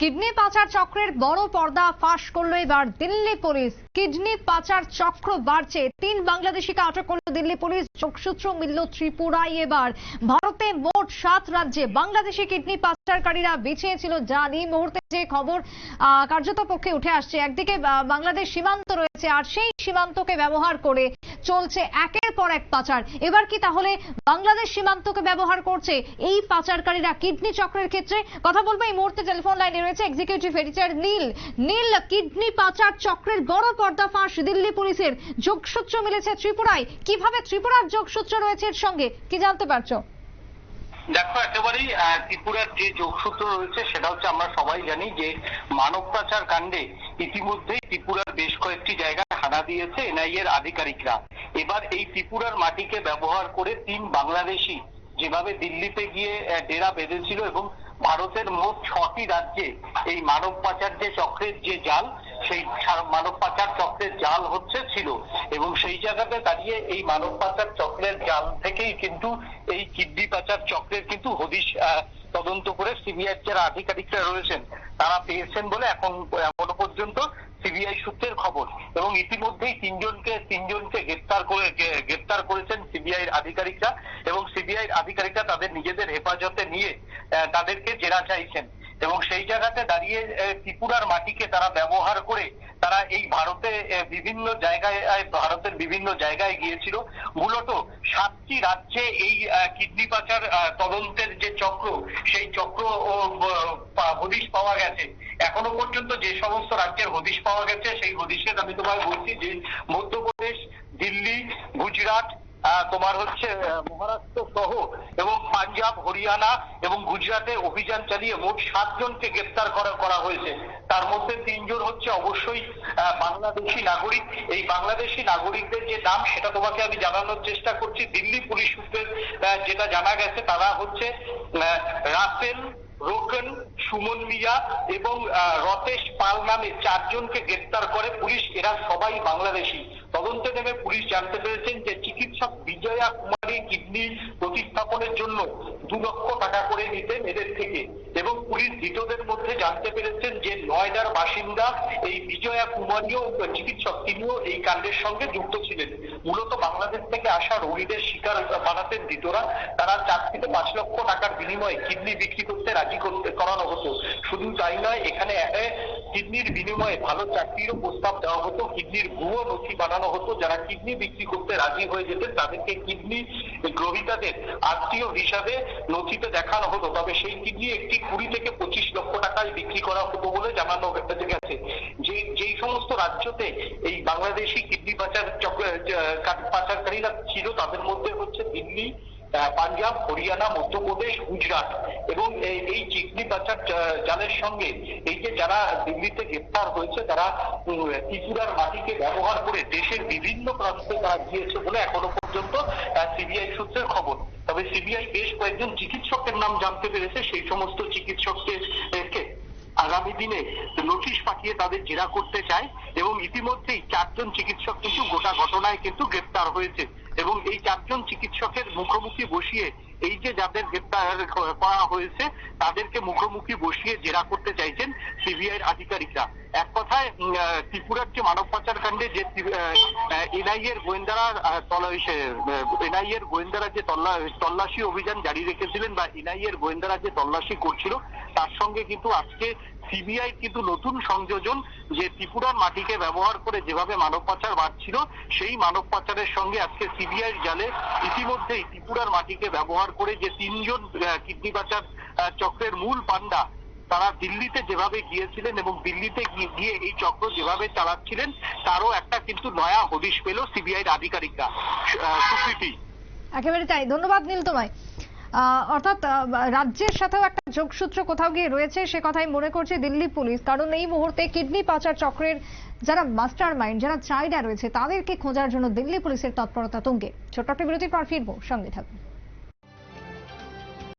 Kidney পাচার চক্রের বড় পর্দা ফাঁস করল এবার দিল্লি পুলিশ। কিডনি পাচার চক্র বাড়ছে। তিন বাংলাদেশিকে আটক করল দিল্লি পুলিশ। যোগসূত্র মিলল ত্রিপুরায় এবার। ভারতে মোট সাত রাজ্যে বাংলাদেশি কিডনি পাচারকারীরা বিছিয়েছিল। যান এই মুহূর্তে যে খবর কার্যত পক্ষে উঠে আসছে। একদিকে বাংলাদেশ সীমান্ত রয়েছে আর সেই সীমান্তকে ব্যবহার করে চলছে একের পর এক পাচার। এবার কি তাহলে বাংলাদেশ সীমান্তকে ব্যবহার করছে? এই পাচারকারীরা কিডনি চক্রের ক্ষেত্রে? কথা বলব এই মুহূর্তে টেলিফোন লাইনে রয়েছে executive editor Neel. Neel, kidney পাচার চক্রের বড় পর্দা ফাঁস, দিল্লি পুলিশের যোগসূত্র মিলেছে ত্রিপুরায়। কীভাবে ত্রিপুরার যোগসূত্র রয়েছে এর সঙ্গে? কি জানতে পারছ? দেখো, একেবারেই ত্রিপুরার যে যোগসূত্র রয়েছে, সেটা হচ্ছে আমরা সবাই জানি যে মানব পাচার কাণ্ডে ইতিমধ্যেই ত্রিপুরার বেশ কয়েকটি জায়গায় হানা দিয়েছে এনআই এর আধিকারিকরা। এবার এই ত্রিপুরার মাটিকে ব্যবহার করে তিন বাংলাদেশি যেভাবে দিল্লিতে গিয়ে ডেরা বেঁধেছিল এবং ভারতের মোট ছটি রাজ্যে এই মানব পাচার যে চক্রের যে জাল, সেই মানব পাচার চক্রের জাল হচ্ছে ছিল। এবং সেই জায়গাতে দাঁড়িয়ে এই মানব পাচার চক্রের জাল থেকেই কিন্তু এই কিডনি পাচার চক্রের কিন্তু হদিশ তদন্ত করে সিবিআই যারা আধিকারিকরা রয়েছেন, তারা পেয়েছেন বলে এখন এখনও পর্যন্ত সিবিআই সূত্রের খবর। এবং ইতিমধ্যেই তিনজনকে তিনজনকে গ্রেপ্তার করে, গ্রেপ্তার করেছেন সিবিআই আধিকারিকরা। এবং সিবিআই আধিকারিকরা তাদের নিজেদের হেফাজতে নিয়ে তাদেরকে জেরা চাইছেন। এবং সেই জায়গাতে দাঁড়িয়ে ত্রিপুরার মাটিকে তারা ব্যবহার করে তারা এই ভারতে বিভিন্ন জায়গায় ভারতের বিভিন্ন জায়গায় গিয়েছিল। মূলত সাতটি রাজ্যে এই কিডনি পাচার তদন্তের যে চক্র, সেই চক্র হদিশ পাওয়া গেছে। এখনও পর্যন্ত যে সমস্ত রাজ্যের হদিশ পাওয়া গেছে, সেই হদিশের আমি তোমায় বলছি যে মধ্যপ্রদেশ, দিল্লি, গুজরাট তোমার হচ্ছে মহারাষ্ট্র সহ এবং পাঞ্জাব, হরিয়ানা এবং গুজরাটে অভিযান চালিয়ে মোট সাতজনকে গ্রেপ্তার করা করা হয়েছে। তার মধ্যে তিনজন হচ্ছে অবশ্যই বাংলাদেশি নাগরিক। এই বাংলাদেশি নাগরিকদের যে নাম, সেটা তোমাকে আমি জানানোর চেষ্টা করছি। দিল্লি পুলিশ সূত্রে যেটা জানা গেছে, তারা হচ্ছে রাসেল রোকন, সুমন মিয়া এবং রতেশ পাল নামে চারজনকে গ্রেপ্তার করে পুলিশ। এরা সবাই বাংলাদেশি। তদন্তে নেমে পুলিশ জানতে পেরেছেন যে চিকিৎসক বিজয়া কুমারী কিডনি প্রতিস্থাপনের জন্য দু লক্ষ টাকা করে নিতেন এদের থেকে। এবং পুলিশ ধৃতদের মধ্যে জানতে পেরেছেন যে নয়ডার বাসিন্দা এই বিজয়া কুমারীও, চিকিৎসক তিনিও এই কাণ্ডের সঙ্গে যুক্ত ছিলেন। মূলত বাংলাদেশ থেকে রোগীদের শিকার বানাতেন ধৃতরা। তারা চার থেকে পাঁচ লক্ষ টাকার বিনিময়ে কিডনি বিক্রি করতে রাজি করতে করানো হতো। শুধু তাই নয়, এখানে কিডনির বিনিময়ে ভালো চাকরিরও প্রস্তাব দেওয়া হতো। কিডনির ভুয়ো নথি বানানো হতো। যারা কিডনি বিক্রি করতে রাজি হয়ে যেতেন, তাদেরকে কিডনি গ্রহীতাদের আত্মীয় হিসাবে নথিতে দেখানো হতো। তবে সেই কিডনি একটি কুড়ি থেকে পঁচিশ লক্ষ টাকায় বিক্রি করা হতো বলে জানানো গেছে। যে সমস্ত রাজ্যতে এই বাংলাদেশি কিডনি পাচার পাচারকারীরা ছিল, তাদের মধ্যে হচ্ছে দিল্লি পাঞ্জাব, হরিয়ানা, মধ্যপ্রদেশ, গুজরাট এবং এই- চিকনি পাচার জালের সঙ্গে এই যে যারা দিল্লিতে গ্রেপ্তার হয়েছে, তারা ত্রিপুরার মাটিকে ব্যবহার করে দেশের বিভিন্ন প্রান্তে তারা গিয়েছে বলে এখনও পর্যন্ত সিবিআই সূত্রের খবর। তবে সিবিআই বেশ কয়েকজন চিকিৎসকের নাম জানতে পেরেছে, সেই সমস্ত চিকিৎসককে আগামী দিনে নোটিশ পাঠিয়ে তাদের জেরা করতে চায় এবং ইতিমধ্যেই চারজন চিকিৎসক কিন্তু গোটা ঘটনায় কিন্তু গ্রেপ্তার হয়েছে। এবং এই চারজন চিকিৎসকের মুখোমুখি বসিয়ে এই যে যাদের গ্রেপ্তার করা হয়েছে, তাদেরকে মুখোমুখি বসিয়ে জেরা করতে চাইছেন সিবিআই আধিকারিকরা। এক কথায় ত্রিপুরার যে মানব পাচার কাণ্ডে যে এনআই এর গোয়েন্দারা এনআই এর গোয়েন্দারা যে তল্লাশি অভিযান জারি রেখেছিলেন বা এনআই এর গোয়েন্দারা যে তল্লাশি করছিল, তার সঙ্গে কিন্তু আজকে সিবিআই কিন্তু নতুন সংযোজন যে ত্রিপুরার মাটিকে ব্যবহার করে যেভাবে মানব পাচার বাড়ছিল, সেই মানব পাচারের সঙ্গে আজকে সিবিআই জালে ইতিমধ্যেই ত্রিপুরার মাটিকে ব্যবহার করে যে তিনজন কিডনি পাচার চক্রের মূল পান্ডা তারা দিল্লিতে যেভাবে গিয়েছিলেন এবং দিল্লিতে গিয়ে- এই চক্র যেভাবে চালাচ্ছিলেন, তারও একটা কিন্তু নয়া হদিশ পেল সিবিআই আধিকারিকরা। সুপ্রীতি একেবারে তাই। ধন্যবাদ নীল তোমায়। অর্থাৎ রাজ্যের সাথেও একটা যোগসূত্র কোথাও গিয়ে রয়েছে, সে কথাই মনে করছে দিল্লি পুলিশ। কারণ এই মুহূর্তে কিডনি পাচার চক্রের যারা মাস্টার মাইন্ড যারা চাইডা রয়েছে, তাদেরকে খোঁজার জন্য দিল্লি পুলিশের তৎপরতা তুঙ্গে। ছোট্ট একটা বিরতির পর ফিরবো, সঙ্গে থাকুন।